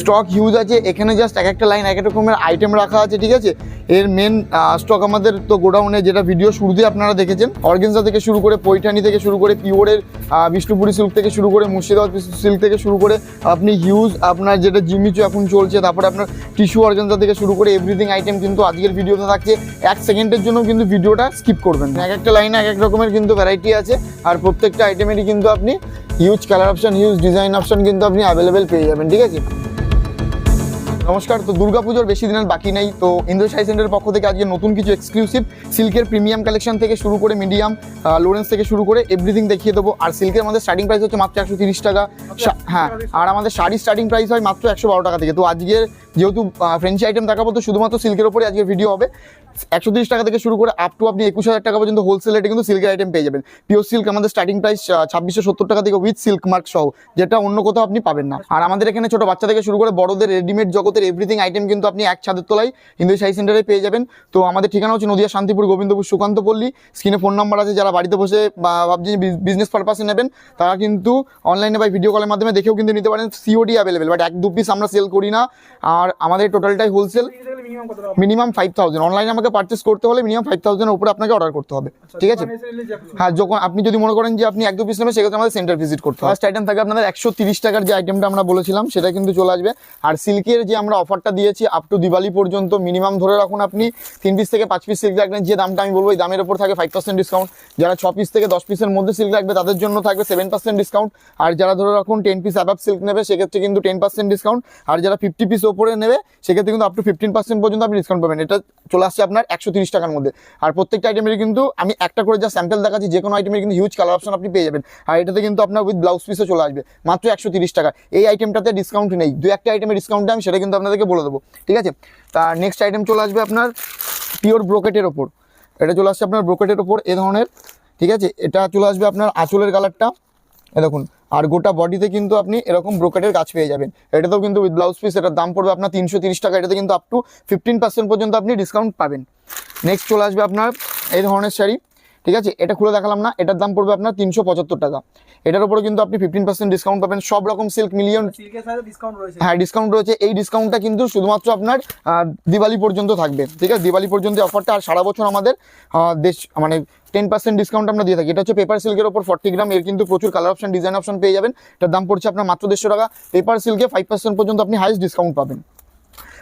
Stock huge আছে, এখানে just এক একটা লাইন এক এক রকমের আইটেম রাখা আছে, ঠিক আছে? এর মেন স্টক আমাদের তো গোডাউনে যেটা ভিডিও শুরুতে আপনারা দেখেছেন অর্গেনজা থেকে শুরু করে পৈঠানি থেকে শুরু করে পিওরের বিষ্ণুপুরি সিল্ক থেকে শুরু করে মুর্শিদাবাদ সিল্ক থেকে শুরু করে আপনি হিউজ আপনার যেটা জিমিচু এখন চলছে, তারপরে আপনার টিস্যু অর্গেনজা থেকে শুরু করে এভরিথিং আইটেম কিন্তু আজকের ভিডিওতে থাকছে। এক সেকেন্ডের জন্য কিন্তু ভিডিওটা স্কিপ করবেন। এক একটা লাইনে এক এক রকমের কিন্তু ভ্যারাইটি আছে, আর প্রত্যেকটা আইটেমেরই কিন্তু আপনি huge colour option huge design option কিন্তু আপনি অ্যাভেলেবেল পেয়ে যাবেন, ঠিক আছে? নমস্কার, তো দুর্গাপুজোর বেশি দিনের বাকি নেই, তো ইন্দ্র সাই সেন্টারের পক্ষ থেকে আজকে নতুন কিছু এক্সক্লুসিভ সিল্কের প্রিমিয়াম কালেকশন থেকে শুরু করে মিডিয়াম লোরেন্স থেকে শুরু করে এভরিথিং দেখিয়ে দেবো। আর সিল্কের আমাদের স্টার্টিং প্রাইস হচ্ছে মাত্র একশো তিরিশ টাকা। হ্যাঁ আর আমাদের শাড়ির স্টার্টিং প্রাইস হয় মাত্র একশো বারো টাকা থেকে। তো আজকের যেহেতু ফ্রেঞ্চি আইটেম দেখাবো, তো শুধুমাত্র সিল্কের ওপরে আজকে ভিডিও হবে। একশো তিরিশ টাকা থেকে শুরু করে আপ টু আপনি একুশ হাজার টাকা পর্যন্ত হোলসেল রেটে কিন্তু সিল্কের আইটেম পেয়ে যাবেন। পিওর সিল্ক আমাদের স্টার্টিং প্রাইস ছাব্বিশশো সত্তর টাকা থেকে উইথ সিল্ক মার্ক সহ যেটা অন্য কোথাও আপনি পাবেন না। আর আমাদের এখানে ছোট বাচ্চা থেকে শুরু করে বড়দের রেডিমেড জগতের এভরিথিং আইটেম কিন্তু আপনি এক ছাদের তলায় হিন্দু সাই সেন্টারে পেয়ে যাবেন। তো আমাদের ঠিকানা হচ্ছে নদিয়া শান্তিপুর গোবিন্দপুর সুকান্ত পল্লী। স্ক্রিনে ফোন নাম্বার আছে যারা বাড়িতে বসে বা ভাবছেন বিজনেস পারপাসে নেবেন তারা কিন্তু অনলাইনে বা ভিডিও কলের মাধ্যমে দেখেও কিন্তু নিতে পারেন। সিওডি অ্যাভেলেবেল বাট এক দু পিস আমরা সেল করি না। আর আমাদের টোটালটাই হোলসেল মিনিমাম ফাইভ থাউজেন্ড অনলাইনে আমাকে পারচেস করতে হলে মিনিমাম ফাইভ থাউজেন্ডের উপরে আপনাকে অর্ডার করতে হবে। ঠিক আছে? হ্যাঁ যখন আপনি যদি মনে করেন যে আপনি এক দু পিস নেবেন সেক্ষেত্রে আমাদের সেন্টার ভিজিট করতে হবে। ফার্স্ট আইটেম থাকে আপনাদের একশো তিরিশ টাকার যে আইটেমটা আমরা বলেছিলাম সেটা কিন্তু চলে আসবে। আর সিল্কের যে আমরা অফারটা দিয়েছি আপ টু দিওয়ালি পর্যন্ত মিনিমাম ধরে রাখুন আপনি। তিন পিস থেকে পাঁচ পিস সিল্ক রাখবেন যে দামটা আমি বলব এই দামের উপর থাকে ফাইভ পার্সেন্ট ডিসকাউন্ট যারা ছ পিস থেকে দশ পিসের মধ্যে সিল্ক রাখবে তাদের জন্য থাকবে সেভেন পার্সেন্ট ডিসকাউন্ট আর যারা ধরে রাখুন টেন পিস অ্যাবাব সিল্ক নেবে সেক্ষেত্রে কিন্তু টেন পার্সেন্ট ডিসকাউন্ট আর যারা ফিফটি পিস ওপরে নেবে সেক্ষেত্রে কিন্তু আপ টু ফিফটিন পার্সেন্ট পর্যন্ত আপনি ডিসকাউন্ট পাবেন। এটা চলে আসছে আপনার একশো তিরিশ টাকার মধ্যে। আর প্রত্যেকটা আইটেমের কিন্তু আমি একটা করে যা স্যাম্পল দেখাচ্ছি, যে কোনো আইটেমের কিন্তু হিউজ কালার অপশন আপনি পেয়ে যাবেন। আর এটাতে কিন্তু আপনার উইথ ব্লাউজ পিসও চলে আসবে। মাত্র একশো টাকা। এই আইটেমটাতে ডিসকাউন্ট নেই। দু একটা আইটেমের ডিসকাউন্ট আমি সেটা কিন্তু আপনাদেরকে বলে দেবো। ঠিক আছে? তার নেক্সট আইটেম চলে আসবে আপনার পিওর ব্রোকেটের ওপর। এটা চলে আসছে আপনার ব্রোকেটের ওপর, এ ধরনের। ঠিক আছে? এটা চলে আসবে আপনার আঁচলের কালারটা দেখুন, আর গোটা বডিতে কিন্তু আপনি এরকম ব্রোকেটের কাজ পেয়ে যাবেন। এটাতেও কিন্তু উইথ ব্লাউজ পিস এটার দাম পড়বে আপনার তিনশো টাকা, এটাতে কিন্তু আপ টু ফিফটিন পর্যন্ত আপনি ডিসকাউন্ট পাবেন। নেক্সট চলে আসবে আপনার এই ধরনের শাড়ি। ঠিক আছে? এটা খুলে দেখালাম না। এটার দাম পড়বে আপনার তিনশো পঁচাত্তর টাকা। এটার উপরে কিন্তু আপনি ফিফটিন পার্সেন্ট ডিসকাউন্ট পাবেন। সব রকম সিল্ক মিলিয়ন সিল্কের সাথে ডিসকাউন্ট রয়েছে। হ্যাঁ ডিসকাউন্ট রয়েছে। এই ডিসকাউন্টটা কিন্তু শুধুমাত্র আপনার দিওয়ালি পর্যন্ত থাকবে। ঠিক আছে? দিওয়ালি পর্যন্ত অফারটা আর সারা বছর আমাদের দেশ মানে টেন পার্সেন্ট ডিসকাউন্ট আমরা দিয়ে থাকি। এটা হচ্ছে পেপার সিল্কের ওপর ফর্টি গ্রাম এর কিন্তু প্রচুর কালার অপশন ডিজাইন অপশন পেয়ে যাবেন। এটার দাম পড়ছে আপনার মাত্র দেড়শো টাকা। পেপার সিল্কে ফাইভ পার্সেন্ট পর্যন্ত আপনি হাইস্ট ডিসকাউন্ট পাবেন।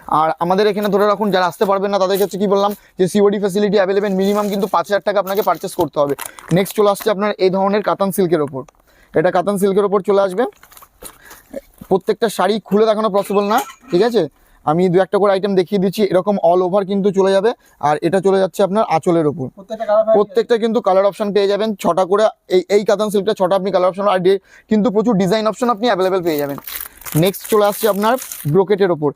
আর আমাদের এখানে ধরে রাখুন যারা আসতে পারবেন না তাদের কাছে কি বললাম যে সিওডি ফ্যাসিলিটি অ্যাভেলেবেল মিনিমাম কিন্তু পাঁচ হাজার টাকা আপনাকে পারচেস করতে হবে। নেক্সট চলে আসছে আপনার এই ধরনের কাতান সিল্কের ওপর। এটা কাতান সিল্কের ওপর চলে আসবে। প্রত্যেকটা শাড়ি খুলে দেখানো পসিবল না ঠিক আছে? আমি দু একটা করে আইটেম দেখিয়ে দিচ্ছি এরকম অল ওভার কিন্তু চলে যাবে। আর এটা চলে যাচ্ছে আপনার আঁচলের ওপর। প্রত্যেকটা কিন্তু কালার অপশন পেয়ে যাবেন। ছটা করে এই এই কাতান সিল্কটা ছটা আপনি কালার অপশন আর ডে- কিন্তু প্রচুর ডিজাইন অপশন আপনি অ্যাভেলেবেল পেয়ে যাবেন। নেক্সট চলে আসছে আপনার ব্রোকেটের ওপর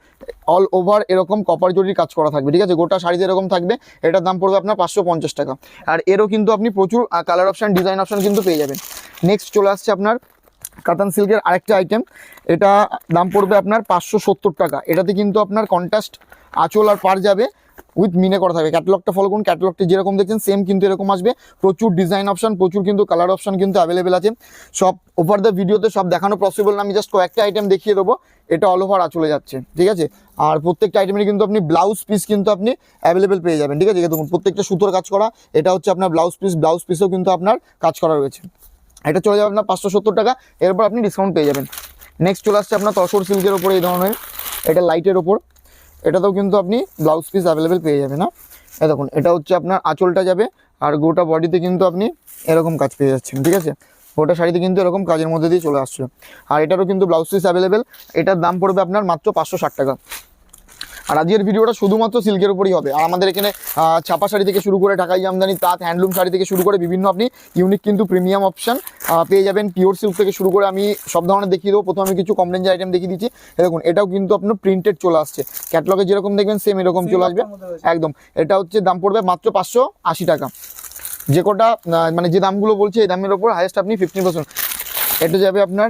অল ওভার এরকম কপার জরির কাজ করা থাকবে, ঠিক আছে? গোটা শাড়িতে এরকম থাকবে, এটার দাম পড়বে আপনার পাঁচশো পঞ্চাশ টাকা। আর এরও কিন্তু আপনি প্রচুর কালার অপশান ডিজাইন অপশান কিন্তু পেয়ে যাবেন। নেক্সট চলে আসছে আপনার কাতান সিল্কের আরেকটা আইটেম এটা দাম পড়বে আপনার পাঁচশো সত্তর টাকা। এটাতে কিন্তু আপনার কন্ট্রাস্ট আঁচল আর পার যাবে উইথ মিনে করা থাকবে ক্যাটালগটা ফলো করুন, ক্যাটালগটা যেরকম দেখছেন সেম কিন্তু এরকম আসবে। প্রচুর ডিজাইন অপশন প্রচুর কিন্তু কালার অপশন কিন্তু অ্যাভেলেবেল আছে। সব ওভার দ্য ভিডিওতে সব দেখানো পসিবল না, আমি জাস্ট কয়েকটা আইটেম দেখিয়ে দেবো। এটা অল ওভার চলে যাচ্ছে, ঠিক আছে? আর প্রত্যেকটা আইটেমের কিন্তু আপনি ব্লাউজ পিস কিন্তু আপনি অ্যাভেলেবেল পেয়ে যাবেন, ঠিক আছে? দেখুন, প্রত্যেকটা সুতোর কাজ করা, এটা হচ্ছে আপনার ব্লাউজ পিস ব্লাউজ পিসও কিন্তু আপনার কাজ করা রয়েছে। এটা চলে যাবে আপনার পাঁচশো সত্তর টাকা এরপর আপনি ডিসকাউন্ট পেয়ে যাবেন। নেক্সট চলে আসছে আপনার তসর সিল্কের ওপরে এই ধরনের, এটা লাইটের ওপর এটাতেও কিন্তু আপনি ব্লাউজ পিস অ্যাভেলেবেল পেয়ে যাবেন না এ দেখুন, এটা হচ্ছে আপনার আঁচলটা যাবে, আর গোটা বডিতে কিন্তু আপনি এরকম কাজ পেয়ে যাচ্ছেন, ঠিক আছে? গোটা শাড়িতে কিন্তু এরকম কাজের মধ্যে দিয়ে চলে আসছে। আর এটারও কিন্তু ব্লাউজ পিস অ্যাভেলেবেল এটার দাম পড়বে আপনার মাত্র পাঁচশো ষাট টাকা। আর আজকের ভিডিওটা শুধুমাত্র সিল্কের উপরই হবে। আর আমাদের এখানে ছাপা শাড়ি থেকে শুরু করে ঢাকাই জামদানি তাঁত হ্যান্ডলুম শাড়ি থেকে শুরু করে বিভিন্ন আপনি ইউনিক কিন্তু প্রিমিয়াম অপশন পেয়ে যাবেন পিওর সিল্ক থেকে শুরু করে আমি সব ধরনের দেখিয়ে দেবো। প্রথমে আমি কিছু কম রেঞ্জের আইটেম দেখিয়ে দিচ্ছি। দেখুন এটাও কিন্তু আপনার প্রিন্টেড চলে আসছে। ক্যাটলগে যেরকম দেখবেন সেম এরকম চলে আসবে। একদম। এটা হচ্ছে দাম পড়বে মাত্র পাঁচশো আশি টাকা। যে কটা মানে যে দামগুলো বলছে এই দামের ওপর হাইয়েস্ট আপনি ফিফটিন পার্সেন্ট এটা যাবে আপনার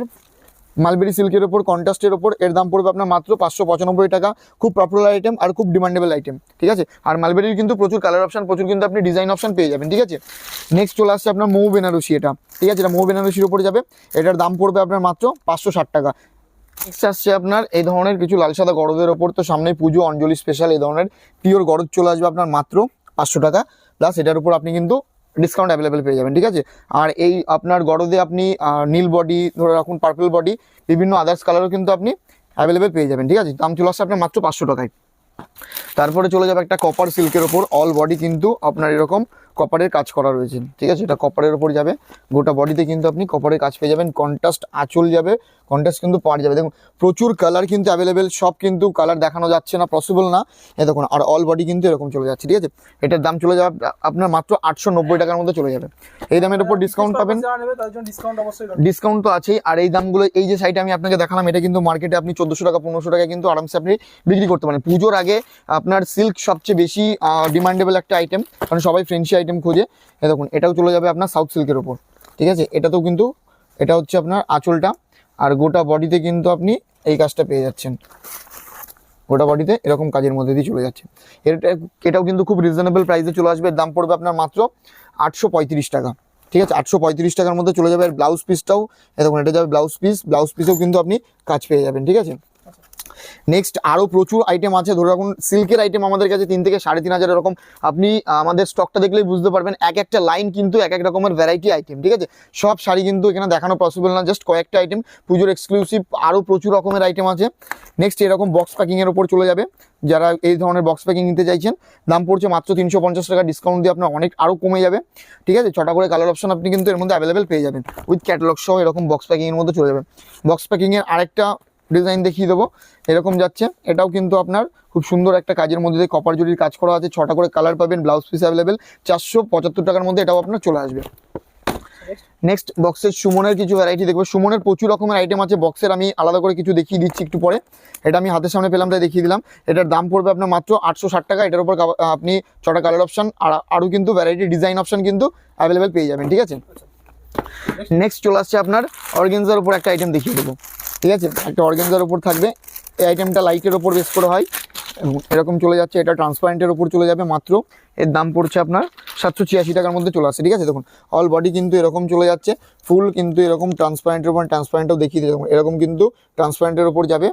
মালবেরি সিল্কের ওপর, কন্ট্রাস্টের ওপর, এর দাম পড়বে আপনার মাত্র পাঁচশো পঁচানব্বই টাকা। খুব পপুলার আইটেম আর খুব ডিমান্ডেবল আইটেম ঠিক আছে? আর মালবেরির কিন্তু প্রচুর কালার অপশন প্রচুর কিন্তু আপনি ডিজাইন অপশন পেয়ে যাবেন, ঠিক আছে? নেক্সট চলে আসছে আপনার মৌ বেনারসি এটা, ঠিক আছে? এটা মৌ বেনারসির ওপরে যাবে। এটার দাম পড়বে আপনার মাত্র পাঁচশো ষাট টাকা। নেক্সট আসছে আপনার এই ধরনের কিছু লাল সাদা গরদের ওপর, তো সামনে পুজো, অঞ্জলি স্পেশাল এই ধরনের পিওর গরদ চলে আসবে আপনার মাত্র পাঁচশো টাকা। প্লাস এটার উপর আপনি কিন্তু ডিসকাউন্ট অ্যাভেলেবেল পেয়ে যাবেন, ঠিক আছে? আর এই আপনার গরদে আপনি নীল বডি ধরে রাখুন পার্পল বডি বিভিন্ন আদার্স কালারও কিন্তু আপনি অ্যাভেলেবেল পেয়ে যাবেন, ঠিক আছে? দাম চলে আসছে আপনার মাত্র পাঁচশো টাকায়। তারপরে চলে যাবে একটা কপার সিল্কের ওপর অল বডি কিন্তু আপনার এরকম কপারের কাজ করা রয়েছে। ঠিক আছে? এটা কপারের ওপর যাবে। গোটা বডিতে কিন্তু আপনি কপারের কাজ পেয়ে যাবেন। কন্ট্রাস্ট আঁচল যাবে। কন্ট্রাস্ট কিন্তু পাওয়া যাবে। দেখুন প্রচুর কালার কিন্তু অ্যাভেলেবেল সব কিন্তু কালার দেখানো যাচ্ছে না পসিবল না। এ দেখুন আর অল বডি কিন্তু এরকম চলে যাচ্ছে। ঠিক আছে? এটার দাম চলে যাবে আপনার মাত্র আটশো নব্বই টাকার মধ্যে চলে যাবে। এই দামের উপর ডিসকাউন্ট পাবেন। ডিসকাউন্ট ডিসকাউন্ট তো আছেই। আর এই দামগুলো এই যে সাইটে আমি আপনাকে দেখালাম এটা কিন্তু মার্কেটে আপনি চোদ্দোশো টাকা পনেরোশো টাকা কিন্তু আরামসে আপনি বিক্রি করতে পারেন। পুজোর আগে আপনার সিল্ক সবচেয়ে বেশি ডিমান্ডেবল একটা আইটেম কারণ সবাই ফ্রেন্সি আইটেম খোঁজে, এ দেখুন, এটাও চলে যাবে আপনার সাউথ সিল্কের ওপর ঠিক আছে? এটাতেও কিন্তু, এটা হচ্ছে আপনার আঁচলটা, আর গোটা বডিতে কিন্তু আপনি এই কাজটা পেয়ে যাচ্ছেন। গোটা বডিতে এরকম কাজের মধ্যে দিয়ে চলে যাচ্ছে। এটা এটাও কিন্তু খুব রিজনেবল প্রাইসে চলে আসবে দাম পড়বে আপনার মাত্র আটশো পঁয়ত্রিশ টাকা, ঠিক আছে? আটশো পঁয়ত্রিশ টাকার মধ্যে চলে যাবে আর ব্লাউজ পিসটাও দেখুন, এটা যাবে ব্লাউজ পিস ব্লাউজ পিসেও কিন্তু আপনি কাজ পেয়ে যাবেন, ঠিক আছে? নেক্সট আরও প্রচুর আইটেম আছে। ধরে রাখুন সিল্কের আইটেম আমাদের কাছে তিন থেকে সাড়ে তিন হাজার এরকম। আপনি আমাদের স্টকটা দেখলেই বুঝতে পারবেন, এক একটা লাইন কিন্তু এক এক রকমের ভ্যারাইটি আইটেম ঠিক আছে? সব শাড়ি কিন্তু এখানে দেখানো পসিবল না জাস্ট কয়েকটা আইটেম পুজোর এক্সক্লুসিভ আরও প্রচুর রকমের আইটেম আছে। নেক্সট এরকম বক্স প্যাকিংয়ের ওপর চলে যাবে। যারা এই ধরনের বক্স প্যাকিং নিতে চাইছেন, দাম পড়ছে মাত্র তিনশো পঞ্চাশ টাকা ডিসকাউন্ট দিয়ে আপনার অনেক আরও কমে যাবে, ঠিক আছে? ছটা করে কালার অপশন আপনি কিন্তু এর মধ্যে অ্যাভেলেবেল পেয়ে যাবেন। উইথ ক্যাটালগ সহ এরকম বক্স প্যাকিংয়ের মধ্যে চলে যাবে। বক্স প্যাকিংয়ের আরেকটা ডিজাইন দেখিয়ে দেবো। এরকম যাচ্ছে। এটাও কিন্তু আপনার খুব সুন্দর একটা কাজের মধ্যে দিয়ে কপার জুড়ির কাজ করা আছে। ছটা করে কালার পাবেন ব্লাউজ পিস অ্যাভেলেবেল চারশো পঁচাত্তর টাকার মধ্যে এটাও আপনার চলে আসবে। নেক্সট বক্সের সুমনের কিছু ভ্যারাইটি দেখব। সুমনের প্রচুর রকমের আইটেম আছে। বক্সের আমি আলাদা করে কিছু দেখিয়ে দিচ্ছি একটু পরে। এটা আমি হাতের সামনে পেলাম তাই দেখিয়ে দিলাম। এটার দাম পড়বে আপনার মাত্র আটশো ষাট টাকা। এটার উপর আপনি ছটা কালার অপশান আর আরও কিন্তু ভ্যারাইটি ডিজাইন অপশান কিন্তু অ্যাভেলেবেল পেয়ে যাবেন ঠিক আছে? নেক্সট চলে আসছে আপনার অর্গেনজার উপর একটা আইটেম দেখিয়ে দেবো। ঠিক আছে? একটা অর্গেনজার ওপর থাকবে। এই আইটেমটা লাইটের ওপর বেস করা হয়। এরকম চলে যাচ্ছে। এটা ট্রান্সপারেন্টের ওপর চলে যাবে মাত্র। এর দাম পড়ছে আপনার সাতশো ছিয়াশি টাকার মধ্যে চলে আসছে। ঠিক আছে? দেখুন অল বডি কিন্তু এরকম চলে যাচ্ছে। ফুল কিন্তু এরকম ট্রান্সপারেন্টের ওপর ট্রান্সপারেন্টও দেখিয়ে দেখুন এরকম কিন্তু ট্রান্সপারেন্টের ওপর যাবে।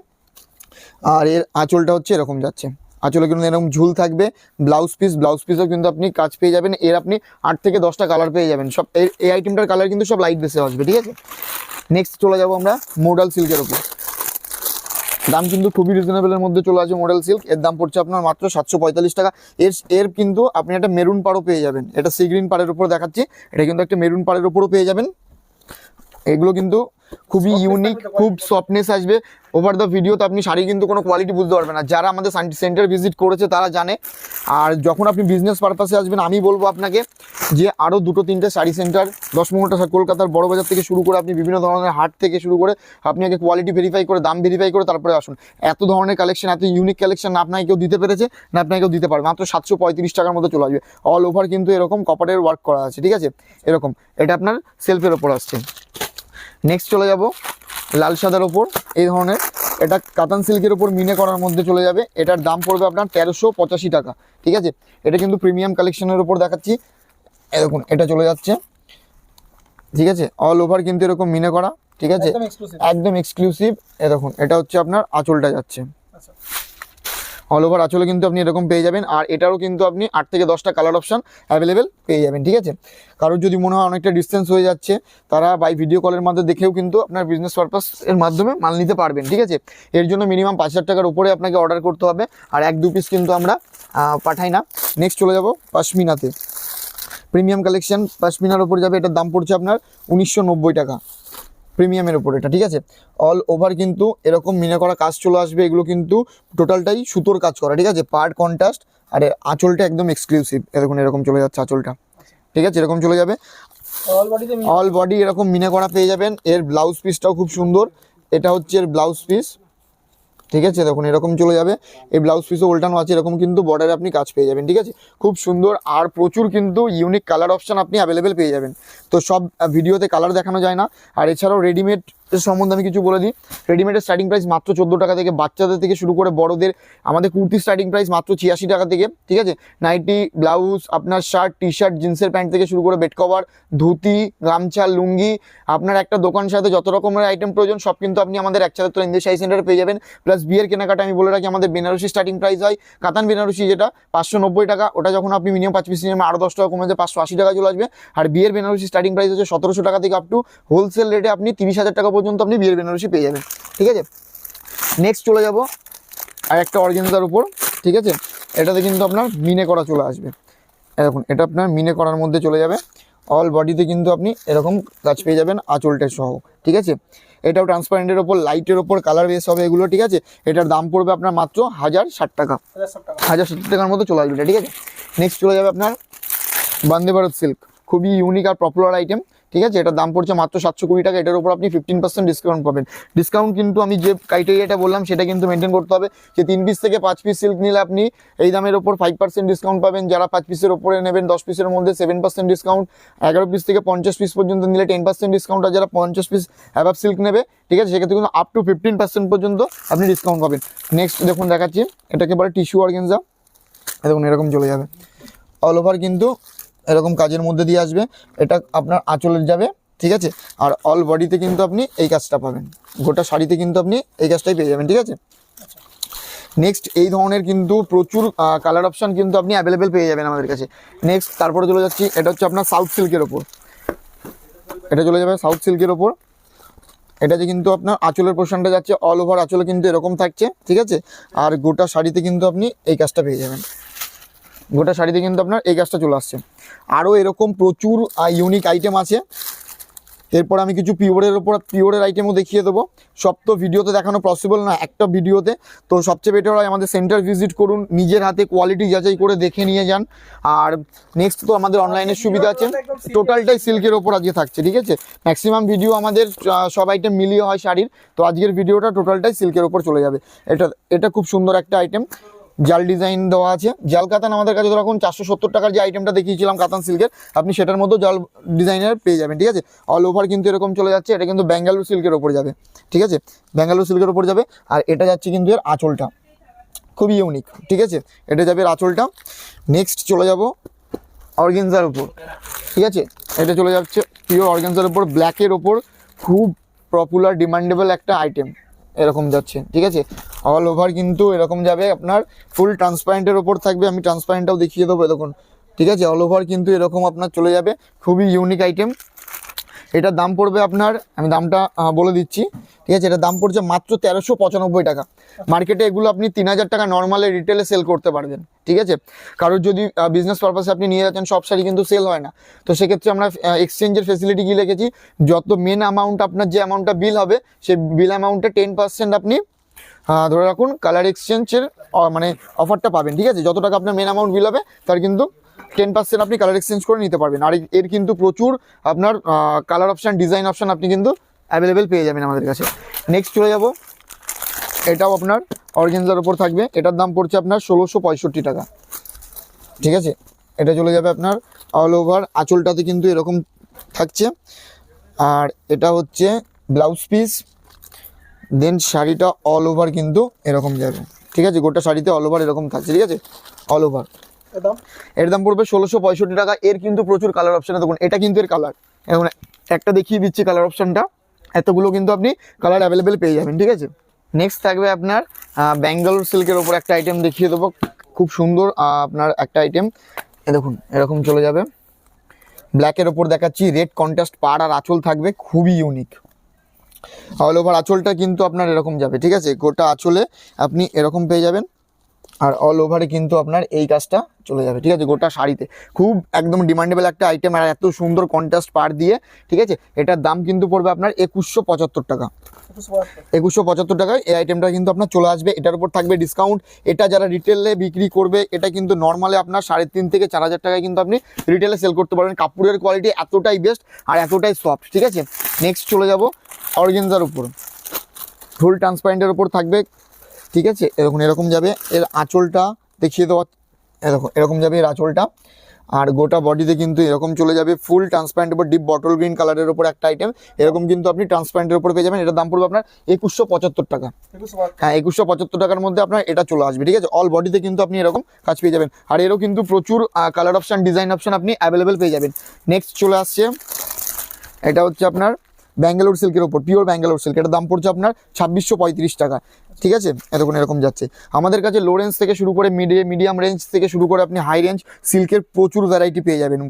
আর এর আঁচলটা হচ্ছে এরকম যাচ্ছে। আঁচলে কিন্তু এরকম ঝুল থাকবে। ব্লাউজ পিস ব্লাউজ পিসও কিন্তু আপনি কাজ পেয়ে যাবেন। এর আপনি আট থেকে দশটা কালার পেয়ে যাবেন। সব এই- আইটেমটার কালার কিন্তু সব লাইট বেসে আসবে, ঠিক আছে? নেক্সট চলে যাব আমরা মোডাল সিল্কের ওপর দাম কিন্তু খুবই রিজনেবলের মধ্যে চলে আসবে মডেল সিল্ক এর দাম পড়ছে আপনার মাত্র সাতশো পঁয়তাল্লিশ টাকা। এর এর কিন্তু আপনি একটা মেরুন পাড়ও পেয়ে যাবেন। এটা সি গ্রিন পাড়ের উপর দেখাচ্ছি। এটা কিন্তু একটা মেরুন পাড়ের উপরও পেয়ে যাবেন। এগুলো কিন্তু খুবই ইউনিক খুব। সফটনেস আসবে। ওভার দ্য ভিডিওতে আপনি শাড়ি কিন্তু কোনো কোয়ালিটি বুঝতে পারবেন না। যারা আমাদের সেন্টার ভিজিট করেছে তারা জানে। আর যখন আপনি বিজনেস পারপাসে আসবেন আমি বলব আপনাকে যে আরও দুটো তিনটে শাড়ি সেন্টার দশ পনেরোটা কলকাতার বড় বাজার থেকে শুরু করে আপনি বিভিন্ন ধরনের হাট থেকে শুরু করে আপনি আগে কোয়ালিটি ভেরিফাই করে দাম ভেরিফাই করে তারপরে আসুন। এত ধরনের কালেকশন এত ইউনিক কালেকশন না আপনাকে কেউ দিতে পেরেছে না আপনাকে কেউ দিতে পারবে। মাত্র সাতশো পঁয়ত্রিশ টাকার মতো চলে আসবে। অল ওভার কিন্তু এরকম কপারের ওয়ার্ক করা আছে ঠিক আছে? এরকম। এটা আপনার সেলফের ওপর আসছে। নেক্সট চলে যাব লাল সাদার ওপর এই ধরনের। এটা কাতান সিল্কের ওপর মিনে করার মধ্যে চলে যাবে। এটার দাম পড়বে আপনার তেরোশো পঁচাশি টাকা ঠিক আছে? এটা কিন্তু প্রিমিয়াম কালেকশনের ওপর দেখাচ্ছি। দেখুন এটা চলে যাচ্ছে। ঠিক আছে? অল ওভার কিন্তু এরকম মিনে করা ঠিক আছে? একদম এক্সক্লুসিভ একদম এক্সক্লুসিভ এ দেখুন এটা হচ্ছে আপনার আঁচলটা যাচ্ছে। আচ্ছা। অল ওভার আঁচলে কিন্তু আপনি এরকম পেয়ে যাবেন। আর এটারও কিন্তু আপনি আট থেকে দশটা কালার অপশান অ্যাভেলেবেল পেয়ে যাবেন, ঠিক আছে? কারোর যদি মনে হয় অনেকটা ডিস্টেন্স হয়ে যাচ্ছে, তারা বাই ভিডিও কলের মাধ্যমে দেখেও কিন্তু আপনার বিজনেস পারপাস এর মাধ্যমে মাল নিতে পারবেন, ঠিক আছে? এর জন্য মিনিমাম পাঁচ হাজার টাকার উপরে আপনাকে অর্ডার করতে হবে। আর এক দু পিস কিন্তু আমরা পাঠাই না। নেক্সট চলে যাব পাশমিনাতে। প্রিমিয়াম কালেকশন পাশমিনার ওপর যাবে, এটার দাম পড়ছে আপনার উনিশশো নব্বই টাকা। প্রিমিয়ামের উপর এটা ঠিক আছে? অল ওভার কিন্তু এরকম মিনে করা কাজ চলে আসবে এগুলো কিন্তু টোটালটাই সুতোর কাজ করা ঠিক আছে? পার্ট কন্ট্রাস্ট আর আঁচলটা একদম এক্সক্লুসিভ এরকম এরকম চলে যাচ্ছে আঁচলটা ঠিক আছে? এরকম চলে যাবে। অল অল বডি এরকম মিনে করা পেয়ে যাবেন। এর ব্লাউজ পিসটাও খুব সুন্দর। এটা হচ্ছে এর ব্লাউজ পিস ঠিক আছে? দেখুন, এরকম চলে যাবে। এই ব্লাউজ পিসও উল্টানো আছে, এরকম কিন্তু বর্ডারে আপনি কাজ পেয়ে যাবেন, ঠিক আছে? খুব সুন্দর আর প্রচুর কিন্তু ইউনিক কালার অপশান আপনি অ্যাভেলেবেল পেয়ে যাবেন। তো সব ভিডিওতে কালার দেখানো যায় না। আর এছাড়াও রেডিমেড সম্বন্ধে আমি কিছু বলে দিই। রেডিমেডের স্টার্টিং প্রাইস মাত্র চোদ্দ টাকা থেকে বাচ্চাদের থেকে শুরু করে বড়দের, আমাদের কুর্তির স্টার্টিং প্রাইস মাত্র ছিয়াশি টাকা থেকে, ঠিক আছে? নাইটি ব্লাউজ আপনার শার্ট টি শার্ট জিন্সের প্যান্ট থেকে শুরু করে বেড কভার ধুতি, গামছা, লুঙ্গি, আপনার একটা দোকান সাথে যত রকমের আইটেম প্রয়োজন, সব কিন্তু আপনি আমাদের একসাথে তো ইন্দিয়া সাই সেন্টারে পেয়ে যাবেন। প্লাস বিয়ের কেনাকাটা আমি বলে রাখি, আমাদের বেনারসি স্টার্টিং প্রাইস হয়। কাতান বেনারসি যেটা, পাঁচশো নব্বই টাকা, ওটা যখন আপনি মিনিমাম পাঁচ পিস নিয়ে আরও দশ টাকা কমে যায় পাঁচশো আশি টাকা চলে আসবে। আর বিয়ের বেনারসি স্টার্টিং প্রাইস হচ্ছে সতেরোশো টাকা থেকে আপ টু হোলসেল রেটে আপনি তিরিশ হাজার টাকা আপনি বিয়ের বেনারসি পেয়ে যাবেন, ঠিক আছে? নেক্সট চলে যাব, আর একটা অর্গেনজার উপর, ঠিক আছে? এটাতে কিন্তু আপনার মিনে করা চলে আসবে। দেখুন, এটা আপনার মিনে করার মধ্যে চলে যাবে। অল বডিতে কিন্তু আপনি এরকম কাজ পেয়ে যাবেন, আঁচলটের সহ, ঠিক আছে? এটাও ট্রান্সপারেন্টের ওপর লাইটের ওপর কালার বেস হবে এগুলো, ঠিক আছে? এটার দাম পড়বে আপনার মাত্র হাজার ষাট টাকা। হাজার ষাট টাকার মতো চলে আসবে ঠিক আছে? নেক্সট চলে যাবে আপনার বন্দে ভারত সিল্ক খুবই ইউনিক আর পপুলার আইটেম ঠিক আছে? এটার দাম পড়ছে মাত্র সাতশো কুড়ি টাকা, এটার উপর আপনি ফিফটিন পার্সেন্ট ডিসকাউন্ট পাবেন। ডিসকাউন্ট কিন্তু আমি যে ক্রাইটেরিয়াটা বললাম, সেটা কিন্তু মেনটেন করতে হবে যে তিন পিস থেকে পাঁচ পিস সিল্ক নিলে আপনি এই দামের ওপর ফাইভ পার্সেন্ট ডিসকাউন্ট পাবেন। যারা পাঁচ পিসের ওপরে নেবেন, দশ পিসের মধ্যে সেভেন পার্সেন্ট ডিসকাউন্ট এগারো পিস থেকে পঞ্চাশ পিস পর্যন্ত নিলে টেন পার্সেন্ট ডিসকাউন্ট আর যারা পঞ্চাশ পিস অ্যাবাব সিল্ক নেবে, ঠিক আছে? সেক্ষেত্রে কিন্তু আপ টু ফিফটিন পার্সেন্ট পর্যন্ত আপনি ডিসকাউন্ট পাবেন। নেক্সট দেখুন, দেখাচ্ছি, এটাকে বলে টিস্যু অর্গেনজা দেখুন, এরকম চলে যাবে। অল ওভার কিন্তু এরকম কাজের মধ্যে দিয়ে আসবে, এটা আপনার আঁচলের যাবে, ঠিক আছে? আর অল বডিতে কিন্তু আপনি এই কাজটা পাবেন। গোটা শাড়িতে কিন্তু আপনি এই কাজটাই পেয়ে যাবেন, ঠিক আছে? নেক্সট এই ধরনের কিন্তু প্রচুর কালার অপশান কিন্তু আপনি অ্যাভেলেবেল পেয়ে যাবেন আমাদের কাছে। নেক্সট তারপরে চলে যাচ্ছি, এটা হচ্ছে আপনার সাউথ সিল্কের ওপর। এটা চলে যাবে সাউথ সিল্কের ওপর। এটা যে কিন্তু আপনার আঁচলের পোর্শনটা যাচ্ছে অল ওভার আঁচলে কিন্তু এরকম থাকছে, ঠিক আছে? আর গোটা শাড়িতে কিন্তু আপনি এই কাজটা পেয়ে যাবেন। গোটা শাড়িতে কিন্তু আপনার এই কাজটা চলে আসছে। আরও এরকম প্রচুর ইউনিক আইটেম আছে। এরপর আমি কিছু পিওরের ওপর, পিওরের আইটেমও দেখিয়ে দেবো। সব তো ভিডিওতে দেখানো পসিবল না, একটা ভিডিওতে। তো সবচেয়ে বেটার হয় আমাদের সেন্টার ভিজিট করুন, নিজের হাতে কোয়ালিটি যাচাই করে দেখে নিয়ে যান। আর নেক্সট তো আমাদের অনলাইনের সুবিধা আছে। টোটালটাই সিল্কের ওপর আজকে থাকছে, ঠিক আছে? ম্যাক্সিমাম ভিডিও আমাদের সব আইটেম মিলিয়ে হয় শাড়ির। তো আজকের ভিডিওটা টোটালটাই সিল্কের ওপর চলে যাবে। এটা এটা খুব সুন্দর একটা আইটেম জাল ডিজাইন দেওয়া আছে। জাল কাতান আমাদের কাছে ধরুন চারশো সত্তর টাকার যে আইটেমটা দেখিয়েছিলাম কাতান সিল্কের, আপনি সেটার মধ্যেও জাল ডিজাইনের পেয়ে যাবেন, ঠিক আছে? অল ওভার কিন্তু এরকম চলে যাচ্ছে, এটা কিন্তু ব্যাঙ্গালোর সিল্কের ওপর যাবে, ঠিক আছে? ব্যাঙ্গালোর সিল্কের ওপর যাবে, আর এটা যাচ্ছে কিন্তু এর আঁচলটা, খুবই ইউনিক ঠিক আছে? এটা যাবে এর আঁচলটা। নেক্সট চলে যাব অর্গেনজার উপর, ঠিক আছে? এটা চলে যাচ্ছে পিওর অর্গেনজার উপর ব্ল্যাকের ওপর খুব পপুলার ডিমান্ডেবল একটা আইটেম এরকম যাচ্ছে, ঠিক আছে? অল ওভার কিন্তু এরকম যাবে, আপনার ফুল ট্রান্সপারেন্টের ওপর থাকবে, আমি ট্রান্সপারেন্টটাও দেখিয়ে দেবো, দেখুন, ঠিক আছে? অল ওভার কিন্তু এরকম আপনার চলে যাবে, খুবই ইউনিক আইটেম এটার দাম পড়বে আপনার, আমি দামটা বলে দিচ্ছি, ঠিক আছে? এটার দাম পড়ছে মাত্র তেরোশো পঁচানব্বই টাকা। মার্কেটে এগুলো আপনি তিন হাজার টাকা নর্মালে রিটেলে সেল করতে পারবেন, ঠিক আছে? কারোর যদি বিজনেস পারপাসে আপনি নিয়ে যাচ্ছেন, সব শাড়ি কিন্তু সেল হয় না। তো সেক্ষেত্রে আমরা এক্সচেঞ্জের ফেসিলিটি কি রেখেছি, যত মেন অ্যামাউন্ট আপনার যে অ্যামাউন্টটা বিল হবে, সেই বিল অ্যামাউন্টে টেন পার্সেন্ট আপনি ধরে রাখুন কালার এক্সচেঞ্জের মানে অফারটা পাবেন, ঠিক আছে? যত টাকা আপনার মেন অ্যামাউন্ট বিল হবে, তার কিন্তু টেন পার্সেন্ট আপনি কালার এক্সচেঞ্জ করে নিতে পারবেন। আর এর- কিন্তু প্রচুর আপনার কালার অপশান ডিজাইন অপশান আপনি কিন্তু অ্যাভেলেবেল পেয়ে যাবেন আমাদের কাছে। নেক্সট চলে যাব। এটাও আপনার অর্গেনজার ওপর থাকবে। এটার দাম পড়ছে আপনার ষোলোশো পঁয়ষট্টি টাকা। ঠিক আছে? এটা চলে যাবে আপনার অল ওভার আঁচলটাতে কিন্তু এরকম থাকছে। আর এটা হচ্ছে ব্লাউজ পিস দেন শাড়িটা অল ওভার কিন্তু এরকম যাবে। ঠিক আছে? গোটা শাড়িতে অল ওভার এরকম থাকছে। ঠিক আছে? অল ওভার এর দাম? পড়বে ষোলোশো পঁয়ষট্টি টাকা। এর কিন্তু প্রচুর কালার অপশন দেখুন, এটা কিন্তু এর কালার এখন একটা দেখিয়ে দিচ্ছি কালার অপশনটা এতগুলো কিন্তু আপনি কালার অ্যাভেলেবেল পেয়ে যাবেন, ঠিক আছে? নেক্সট থাকবে আপনার ব্যাঙ্গালোর সিল্কের ওপর একটা আইটেম দেখিয়ে দেবো। খুব সুন্দর আপনার একটা আইটেম দেখুন, এরকম চলে যাবে। ব্ল্যাকের ওপর দেখাচ্ছি রেড কন্ট্রাস্ট পাড় আর আঁচল থাকবে, খুবই ইউনিক অল ওভার আঁচলটা কিন্তু আপনার এরকম যাবে, ঠিক আছে? গোটা আঁচলে আপনি এরকম পেয়ে যাবেন। আর অল ওভারে কিন্তু আপনার এই কাজটা চলে যাবে, ঠিক আছে? গোটা শাড়িতে। খুব একদম ডিমান্ডেবল একটা আইটেম আর এত সুন্দর কন্ট্রাস্ট পার দিয়ে, ঠিক আছে? এটার দাম কিন্তু পড়বে আপনার একুশশো পঁচাত্তর টাকা। একুশশো পঁচাত্তর টাকায় এই আইটেমটা কিন্তু আপনার চলে আসবে। এটার উপর থাকবে ডিসকাউন্ট এটা যারা রিটেলে বিক্রি করবে, এটা কিন্তু নর্মালি আপনার সাড়ে তিন থেকে চার হাজার টাকায় কিন্তু আপনি রিটেলে সেল করতে পারবেন। কাপড়ের কোয়ালিটি এতটাই বেস্ট আর এতটাই সফট ঠিক আছে? নেক্সট চলে যাব অর্গেনজার উপর। ফুল ট্রান্সপারেন্টের উপর থাকবে। ঠিক আছে? এরকম এরকম যাবে। এর আঁচলটা দেখিয়ে দেওয়া এরকম এরকম যাবে এর আঁচলটা। আর গোটা বডিতে কিন্তু এরকম চলে যাবে ফুল ট্রান্সপারেন্ট উপর ডিপ বটল গ্রিন কালারের উপর একটা আইটেম এরকম কিন্তু আপনি ট্রান্সপারেন্টের উপর পেয়ে যাবেন। এটার দাম পড়বে আপনার একুশশো পঁচাত্তর টাকা। হ্যাঁ একুশশো পঁচাত্তর টাকার মধ্যে আপনার এটা চলে আসবে ঠিক আছে? অল বডিতে কিন্তু আপনি এরকম কাজ পেয়ে যাবেন। আর এরও কিন্তু প্রচুর কালার অপশান ডিজাইন অপশান আপনি অ্যাভেলেবেল পেয়ে যাবেন। নেক্সট চলে আসছে এটা হচ্ছে আপনার ব্যাঙ্গালোর সিল্কের ওপর পিওর ব্যাঙ্গালোর সিল্ক, এটার দাম পড়ছে আপনার ছাব্বিশশো পঁয়ত্রিশ টাকা, ঠিক আছে? এতক্ষণ এরকম যাচ্ছে। আমাদের কাছে লো রেঞ্জ থেকে শুরু করে মিডিয়ে মিডিয়াম রেঞ্জ থেকে শুরু করে আপনি হাই রেঞ্জ সিল্কের প্রচুর ভ্যারাইটি পেয়ে যাবেন।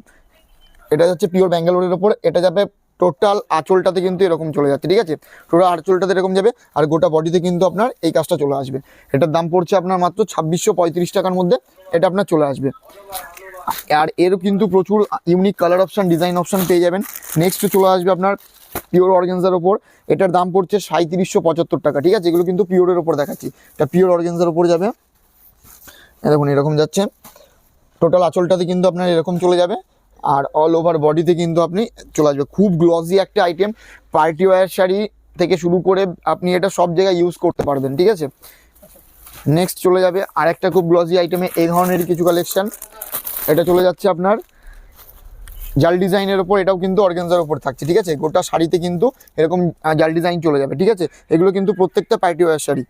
এটা হচ্ছে পিওর ব্যাঙ্গালোরের ওপর, এটা যাবে টোটাল আঁচলটাতে কিন্তু এরকম চলে যাচ্ছে, ঠিক আছে? টোটাল আঁচলটাতে এরকম যাবে, আর গোটা বডিতে কিন্তু আপনার এই কাজটা চলে আসবে। এটার দাম পড়ছে আপনার মাত্র ছাব্বিশশো পঁয়ত্রিশ টাকার মধ্যে, এটা আপনার চলে আসবে। আর এর কিন্তু প্রচুর unique colour option design option পেয়ে যাবেন। নেক্সট চলে আসবে আপনার পিওর অর্গেন্সার ওপর। এটার দাম পড়ছে সাঁত্রিশশো পঁচাত্তর টাকা, ঠিক আছে? এগুলো কিন্তু পিওরের ওপর দেখাচ্ছি। এটা পিওর অর্গেন্সার ওপর যাবে। দেখুন, এরকম যাচ্ছে। টোটাল আঁচলটাতে কিন্তু আপনার এরকম চলে যাবে। আর অল ওভার বডিতে কিন্তু আপনি চলে আসবে। খুব গ্লসি একটা আইটেম পার্টি ওয়্যার শাড়ি থেকে শুরু করে আপনি এটা সব জায়গায় ইউজ করতে পারবেন, ঠিক আছে? নেক্সট চলে যাবে আর একটা খুব গ্লসি আইটেমে এই ধরনের কিছু কালেকশন এটা চলে যাচ্ছে আপনার জাল ডিজাইনের ওপর এটাও কিন্তু অর্গেনজার ওপর থাকছে, ঠিক আছে? গোটা শাড়িতে কিন্তু এরকম জাল ডিজাইন চলে যাবে, ঠিক আছে? এগুলো কিন্তু প্রত্যেকটা পার্টি ওয়ার শাড়ি।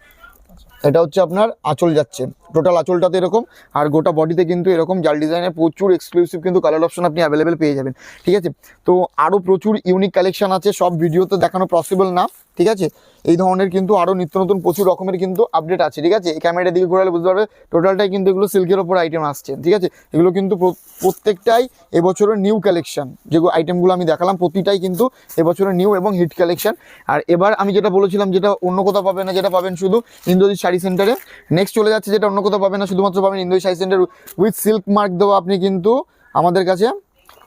এটা হচ্ছে আপনার আঁচল যাচ্ছে। টোটাল আঁচলটাতে এরকম আর গোটা বডিতে কিন্তু এরকম জাল ডিজাইনের প্রচুর এক্সক্লুসিভ কিন্তু কালার অপশন আপনি অ্যাভেলেবেল পেয়ে যাবেন। ঠিক আছে? তো আরও প্রচুর ইউনিক কালেকশন আছে, সব ভিডিওতে দেখানো পসিবল না। ঠিক আছে? এই ধরনের কিন্তু আরও নিত্য নতুন প্রচুর রকমের কিন্তু আপডেট আছে। ঠিক আছে? এই ক্যামেরার দিকে ঘোরালে বুঝতে পারবে টোটালটাই কিন্তু এগুলো সিল্কের ওপর আইটেম আসছে। ঠিক আছে? এগুলো কিন্তু প্রত্যেকটাই এবছরের নিউ কালেকশন যেগুলো আইটেমগুলো আমি দেখালাম, প্রতিটাই কিন্তু এবছরের নিউ এবং হিট কালেকশন আর এবার আমি যেটা বলেছিলাম, যেটা অন্য কোথাও পাবেন না, যেটা পাবেন শুধু ইন্দ্রজিৎ শাড়ি সেন্টারে নেক্সট চলে যাচ্ছে যেটা অন্য কোথাও পাবেন না, শুধুমাত্র পাবেন ইন্দোয় sari centre with silk mark দেওয়া আপনি কিন্তু আমাদের কাছে,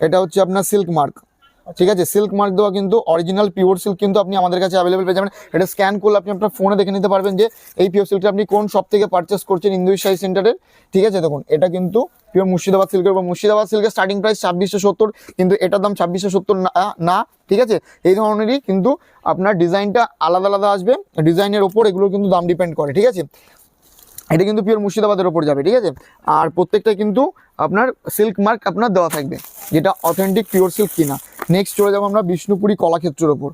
এটা হচ্ছে আপনার সিল্ক মার্ক ঠিক আছে সিল্ক মার্ক দেওয়া কিন্তু অরিজিনাল পিওর সিল্ক কিন্তু আপনি আমাদের কাছে অ্যাভেলেবেল পেয়ে যাবেন। এটা স্ক্যান করলে আপনি আপনার ফোনে দেখে নিতে পারবেন যে এই পিওর সিল্কটা আপনি কোন শপ থেকে পারচেস করছেন ইন্দু সাই সেন্টারের ঠিক আছে, দেখুন, এটা কিন্তু পিওর মুর্শিদাবাদ সিল্কের উপর। মুর্শিদাবাদ সিল্কের স্টার্টিং প্রাইস ছাব্বিশশো সত্তর, কিন্তু এটার দাম ছাব্বিশশো সত্তর না ঠিক আছে? এই ধরনেরই কিন্তু আপনার ডিজাইনটা আলাদা আলাদা আসবে। ডিজাইনের ওপর এগুলো কিন্তু দাম ডিপেন্ড করে, ঠিক আছে? এটা কিন্তু পিওর মুর্শিদাবাদের ওপর যাবে ঠিক আছে? আর প্রত্যেকটা কিন্তু আপনার সিল্ক মার্ক আপনার দেওয়া থাকবে যেটা অথেন্টিক পিওর সিল্ক কিনা। নেক্সট চলে যাব আমরা বিষ্ণুপুরি কলাক্ষেত্রের ওপর।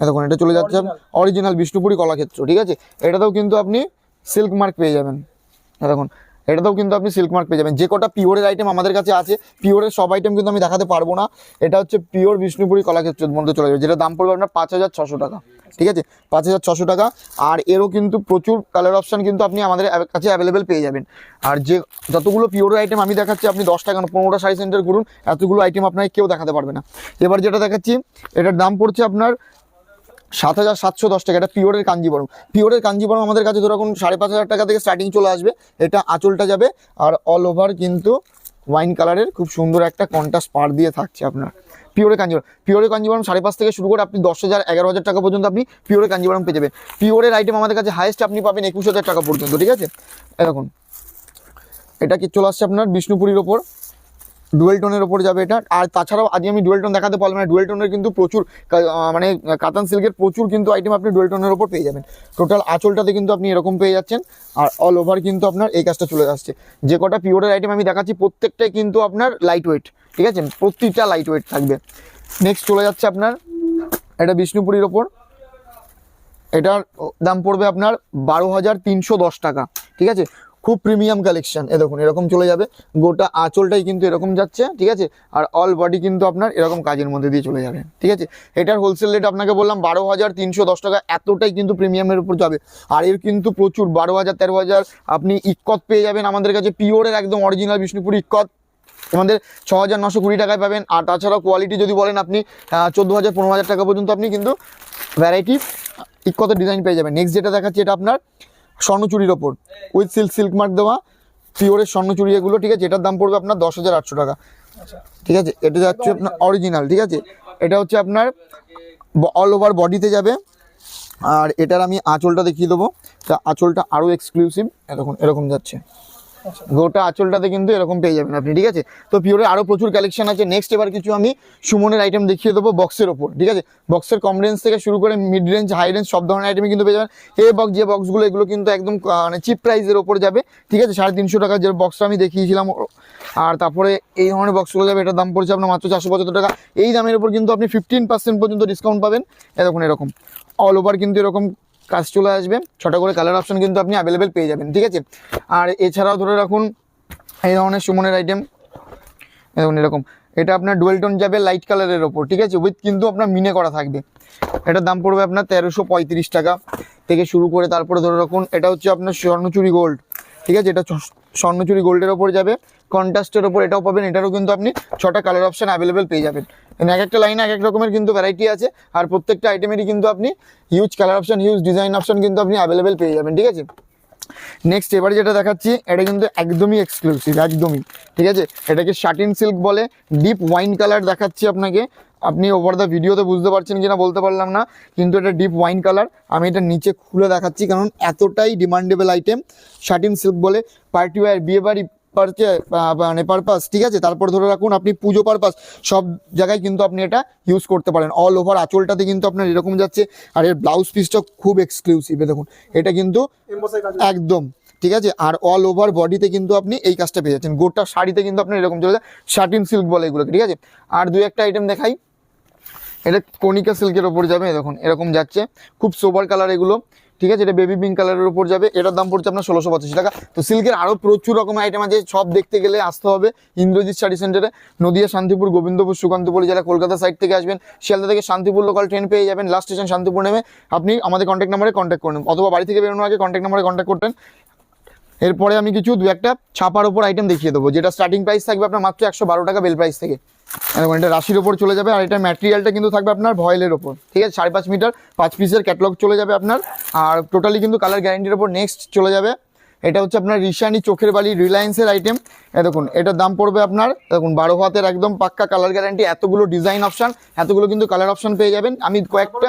এ দেখুন এটা চলে যাচ্ছে অরিজিনাল বিষ্ণুপুরি কলাক্ষেত্র ঠিক আছে? এটাতেও কিন্তু আপনি সিল্ক মার্ক পেয়ে যাবেন। এ দেখুন এটাতেও কিন্তু আপনি সিল্ক মার্ক পেয়ে যাবেন। যে কটা পিওরের আইটেম আমাদের কাছে আছে পিওরের সব আইটেম কিন্তু আমি দেখাতে পারব না। এটা হচ্ছে পিওর বিষ্ণুপুরি কলাক্ষেত্রের মধ্যে চলে যাবে যেটা দাম পড়বে আপনার পাঁচ হাজার ছশো টাকা। ঠিক আছে? পাঁচ হাজার ছশো টাকা। আর এরও কিন্তু প্রচুর কালার অপশান কিন্তু আপনি আমাদের কাছে অ্যাভেলেবেল পেয়ে যাবেন। আর যে যতগুলো পিওর আইটেম আমি দেখাচ্ছি, আপনি দশ টাকা পনেরোটা শাড়ি সেন্টার করুন, এতগুলো আইটেম আপনাকে কেউ দেখাতে পারবে না। এবার যেটা দেখাচ্ছি, এটার দাম পড়ছে আপনার সাত হাজার সাতশো দশ টাকা। এটা পিওরের কাঞ্জিবরম পিওরের কাঞ্জিবরম আমাদের কাছে ধরো এখন সাড়ে পাঁচ হাজার টাকা থেকে স্টার্টিং চলে আসবে। এটা আঁচলটা যাবে। আর অল ওভার কিন্তু ওয়াইন কালারের খুব সুন্দর একটা কন্টাস পার দিয়ে থাকছে আপনার। পিওরে কাঞ্জিবরম পিওরে কাঞ্জিবরম সাড়ে পাঁচ থেকে শুরু করে আপনি দশ হাজার, এগারো হাজার টাকা পর্যন্ত আপনি পিওরে কাঞ্জিবরম পেয়ে যাবেন। পিওরের আইটেম আমাদের কাছে হাইয়েস্ট আপনি পাবেন একুশ হাজার টাকা পর্যন্ত, ঠিক আছে? এরকম এটা কি চলে আসছে আপনার বিষ্ণুপুরীর ওপর। ডুয়েল টোনের ওপর যাবে এটা। আর তাছাড়াও আজ আমি ডুয়েল টোন দেখাতে পারলাম না। ডুয়েল টোনের কিন্তু প্রচুর মানে কাতান সিল্কের প্রচুর কিন্তু আইটেম আপনি ডুয়েল টোনের ওপর পেয়ে যাবেন। টোটাল আঁচলটাতে কিন্তু আপনি এরকম পেয়ে যাচ্ছেন। আর অল ওভার কিন্তু আপনার এই কাজটা চলে আসছে। যে কটা পিওরের আইটেম আমি দেখাচ্ছি, প্রত্যেকটাই কিন্তু আপনার লাইট ওয়েট ঠিক আছে? প্রতিটা লাইট ওয়েট থাকবে। নেক্সট চলে যাচ্ছে আপনার, এটা বিষ্ণুপুরীর ওপর। এটার দাম পড়বে আপনার বারো হাজার তিনশো দশ টাকা, ঠিক আছে? খুব প্রিমিয়াম কালেকশন এ দেখুন, এরকম চলে যাবে। গোটা আঁচলটাই কিন্তু এরকম যাচ্ছে, ঠিক আছে? আর অল বডি কিন্তু আপনার এরকম কাজের মধ্যে দিয়ে চলে যাবে, ঠিক আছে? এটার হোলসেল রেট আপনাকে বললাম, বারো হাজার তিনশো দশ টাকা, এতটাই কিন্তু প্রিমিয়ামের উপর যাবে। আর এর কিন্তু প্রচুর, বারো হাজার তেরো হাজার আপনি ইক্কত পেয়ে যাবেন আমাদের কাছে পিওরের একদম অরিজিনাল বিষ্ণুপুর ইক্কত। আমাদের ছ হাজার নশো কুড়ি টাকায় পাবেন। আর তাছাড়াও কোয়ালিটি যদি বলেন আপনি চোদ্দ হাজার পনেরো হাজার টাকা পর্যন্ত আপনি কিন্তু ভ্যারাইটি ইক্কতের ডিজাইন পেয়ে যাবেন। নেক্সট যেটা দেখাচ্ছি, এটা আপনার স্বর্ণচুরির ওপর। উইথ সিল্ক সিল্ক মার্ক দেওয়া পিওরের স্বর্ণচুরি এগুলো ঠিক আছে? এটার দাম পড়বে আপনার দশ হাজার আটশো টাকা। আচ্ছা। ঠিক আছে? এটা যাচ্ছে আপনার অরিজিনাল ঠিক আছে? এটা হচ্ছে আপনার অল ওভার বডিতে যাবে। আর এটার আমি আঁচলটা দেখিয়ে দেবো। তা আঁচলটা আরও এক্সক্লুসিভ এরকম এরকম যাচ্ছে। গোটা আঁচলটাতে কিন্তু এরকম পেয়ে যাবেন আপনি, ঠিক আছে? তো পিওরে আরও প্রচুর কালেকশন আছে। নেক্সট এবার কিছু আমি সুমনের আইটেম দেখিয়ে দেবো বক্সের ওপর, ঠিক আছে? বক্সের কম রেঞ্জ থেকে শুরু করে মিড রেঞ্জ হাই রেঞ্জ সব ধরনের আইটেমই কিন্তু পেয়ে যাবেন। এ বক্স যে বক্সগুলো এগুলো কিন্তু একদম মানে চিপ প্রাইসের ওপর যাবে, ঠিক আছে? সাড়ে তিনশো টাকা যে বক্সটা আমি দেখিয়েছিলাম আর তারপরে এই ধরনের বক্সগুলো যাবে, এটার দাম পড়ছে আপনার মাত্র চারশো পঁচাত্তর টাকা। এই দামের উপর কিন্তু আপনি ফিফটিন পার্সেন্ট পর্যন্ত ডিসকাউন্ট পাবেন। এরকম এরকম। অল ওভার কিন্তু এরকম কাজ চলে আসবে। ছটা করে কালার অপশন কিন্তু আপনি অ্যাভেলেবেল পেয়ে যাবেন, ঠিক আছে? আর এছাড়াও ধরে রাখুন, এই ধরনের সুমনের আইটেম দেখুন এরকম। এটা আপনার ডুয়েল টোন যাবে লাইট কালারের ওপর, ঠিক আছে? উইথ কিন্তু আপনার মিনে করা থাকবে। এটার দাম পড়বে আপনার তেরোশো টাকা থেকে শুরু করে তারপরে ধরে রাখুন, এটা হচ্ছে আপনার স্বর্ণচুরি গোল্ড ঠিক আছে? এটা স্বর্ণচুরি গোল্ডের ওপর যাবে। কন্ট্রাস্টের ওপর এটাও পাবেন। এটারও কিন্তু আপনি ছটা কালার অপশন অ্যাভেলেবেল পেয়ে যাবেন। এক একটা লাইনে এক এক রকমের কিন্তু ভ্যারাইটি আছে। আর প্রত্যেকটা আইটেমেরই কিন্তু আপনি huge colour option huge design option কিন্তু আপনি অ্যাভেলেবেল পেয়ে যাবেন। ঠিক আছে? নেক্সট এবার যেটা দেখাচ্ছি, এটা কিন্তু একদমই এক্সক্লুসিভ একদমই। ঠিক আছে? এটাকে শাটিন সিল্ক বলে। ডিপ ওয়াইন কালার দেখাচ্ছি আপনাকে। আপনি ওভার দ্য ভিডিওতে বুঝতে পারছেন কিনা বলতে পারলাম না কিন্তু এটা ডিপ ওয়াইন কালার আমি এটা নিচে খুলে দেখাচ্ছি কারণ এতটাই ডিমান্ডেবল আইটেম শাটিন সিল্ক বলে পার্টি ওয়ার বিয়ে বাড়ি পারচে মানে পারপাস ঠিক আছে? তারপর ধরে রাখুন আপনি পুজো পারপাস সব জায়গায় কিন্তু আপনি এটা ইউজ করতে পারেন। অল ওভার আঁচলটাতে কিন্তু আপনার এরকম যাচ্ছে আর এর ব্লাউজ পিসটা খুব এক্সক্লুসিভ দেখুন এটা কিন্তু একদম ঠিক আছে? আর অল ওভার বডিতে কিন্তু আপনি এই কাজটা পেয়ে যাচ্ছেন। গোটা শাড়িতে কিন্তু আপনার এরকম চলে যায় শার্টিন সিল্ক বলে এগুলোকে ঠিক আছে? আর দু একটা আইটেম দেখাই। এটা কনিকা সিল্কের ওপর যাবে দেখুন, এরকম যাচ্ছে। খুব সোবার কালার এগুলো, ঠিক আছে? এটা বেবি পিঙ্ক কালারের উপর যাবে, এটার দাম পড়ছে আপনার ষোলোশো পঁচাশি টাকা। তো সিল্কের আরও প্রচুর রকমের আইটেম আছে, সব দেখতে গেলে আসতে হবে ইন্দ্রজিৎ শাড়ি সেন্টারে নদিয়া, শান্তিপুর, গোবিন্দপুর, সুকান্তপুর, যারা কলকাতা সাইড থেকে আসবেন, শিয়ালদা থেকে শান্তিপুর লোকাল ট্রেন পেয়ে যাবেন। লাস্ট স্টেশন শান্তিপুর নেমে আপনি আমাদের কন্ট্যাক্ট নাম্বারে কন্ট্যাক্ট করুন অথবা বাড়ি থেকে বেরোনোর আগে কন্ট্যাক্ট নাম্বারে কন্ট্যাক্ট করতেন এরপরে আমি কিছু দু একটা ছাপার ওপর আইটেম দেখিয়ে দেবো, যেটা স্টার্টিং প্রাইস থাকবে আপনার মাত্র একশো বারো টাকা বেল প্রাইস থেকে। এবং এটা রাশির ওপর চলে যাবে আর এটা ম্যাটেরিয়ালটা কিন্তু থাকবে আপনার ভয়েলের ওপর। ঠিক আছে? সাড়ে পাঁচ মিটার পাঁচ পিসের ক্যাটলগ চলে যাবে আপনার। আর টোটালি কিন্তু কালার গ্যারেন্টির ওপর নেক্সট চলে যাবে। এটা হচ্ছে আপনার রিশানি চোখের বালি রিলায়েন্সের আইটেম এ দেখুন এটার দাম পড়বে আপনার দেখুন বারো হাতের একদম পাক্কা কালার গ্যারান্টি এতগুলো ডিজাইন অপশন এতগুলো কিন্তু কালার অপশন পেয়ে যাবেন। আমি কয়েকটা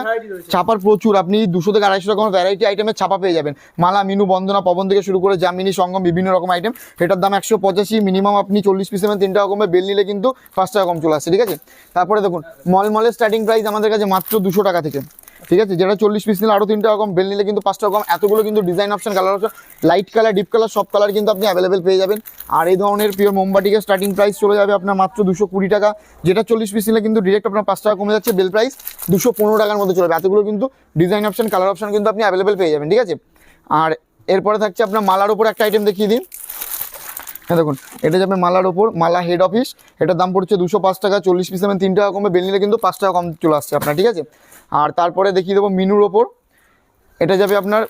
ছাপার প্রচুর আপনি দুশো থেকে আড়াইশো রকমের ভ্যারাইটি আইটেমের ছাপা পেয়ে যাবেন। মালা মিনু বন্দনা পবন থেকে শুরু করে জামিনী সঙ্গম বিভিন্ন রকম আইটেম এটার দাম একশো পঁচাশি মিনিমাম আপনি চল্লিশ পিস নেবেন তিনটা রকমের বেল নিলে কিন্তু পাঁচ টাকা কম চলে আসছে ঠিক আছে? তারপরে দেখুন মল মলের স্টার্টিং প্রাইস আমাদের কাছে মাত্র দুশো টাকা থেকে। ঠিক আছে? যেটা চল্লিশ পিস নিলে আরও তিনটা রকম, বেল নিলে কিন্তু পাঁচটা রকম। এতগুলো কিন্তু design option colour option light colour deep colour সব কালার কিন্তু আপনি অ্যাভেলেবেল পেয়ে যাবেন। আর এই ধরনের পিওর মোমবাটিকে স্টার্টিং প্রাইস চলে যাবে আপনার মাত্র দুশো কুড়ি টাকা। যেটা চল্লিশ পিস নিলে কিন্তু ডিরেক্ট আপনার পাঁচ টাকা কমে যাচ্ছে, বেল প্রাইস দুশো পনেরো টাকার মধ্যে চলে যাবে। এতগুলো কিন্তু ডিজাইন অপশন কালার অপশন কিন্তু আপনি অ্যাভেলেবেল পেয়ে যাবেন, ঠিক আছে? আর এরপরে থাকছে আপনার মালার উপর একটা আইটেম দেখিয়ে দিন। হ্যাঁ দেখুন, এটা যাবে মালার ওপর, মালা হেড অফিস এটার দাম পড়ছে দুশো পাঁচ টাকা, চল্লিশ পিস নেবেন তিন টাকা কমে বেল নিলে কিন্তু পাঁচ টাকা কম চলে আসছে আপনার, ঠিক আছে? আর তারপরে দেখিয়ে দেবো মিনুর ওপর। এটা যাবে আপনার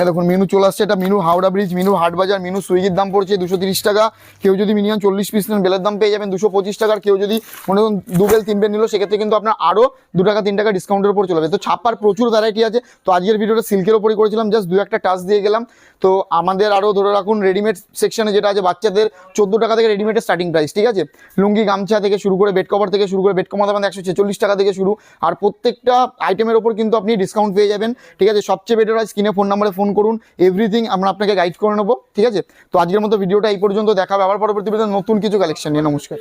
এই দেখুন মিনু চলে আসছে। এটা মিনু হাওড়া ব্রিজ মিনু হাটবাজার মিনু সুইগির দাম পড়ছে দুশো তিরিশ টাকা। কেউ যদি মিনিমাম চল্লিশ পিস নেন, বেলের দাম পেয়ে যাবেন দুশো পঁচিশ টাকার কেউ যদি মনে করুন দু বেল তিন বেল নিল, সেক্ষেত্রে কিন্তু আপনার আরও দু টাকা, তিন টাকা ডিসকাউন্টের উপর চলে যাবে। তো ছাপার প্রচুর ভ্যারাইটি আছে। তো আজকের ভিডিওটা সিল্কের ওপরই করেছিলাম জাস্ট দু একটা টাচ দিয়ে গেলাম। তো আমাদের আরও ধরে রাখুন রেডিমেড সেকশনে যেটা আছে, বাচ্চাদের চোদ্দ টাকা থেকে রেডিমেডের স্টার্টিং প্রাইস ঠিক আছে? লুঙ্গি, গামছা থেকে শুরু করে বেড কভার থেকে শুরু করে বেড কমাতে আমাদের একশো ছেচল্লিশ টাকা থেকে শুরু। আর প্রত্যেকটা আইটেমের ওপর কিন্তু আপনি ডিসকাউন্ট পেয়ে যাবেন, ঠিক আছে? সবচেয়ে বেটার হয় স্ক্রিনে ফোন নাম্বারে ফোন করুন এভরিথিং আমরা আপনাকে গাইড করে নেব, ঠিক আছে? তো আজকের মতো ভিডিওটা এই পর্যন্ত, দেখাবে আবার পরবর্তী নতুন কিছু কালেকশন নিয়ে। নমস্কার।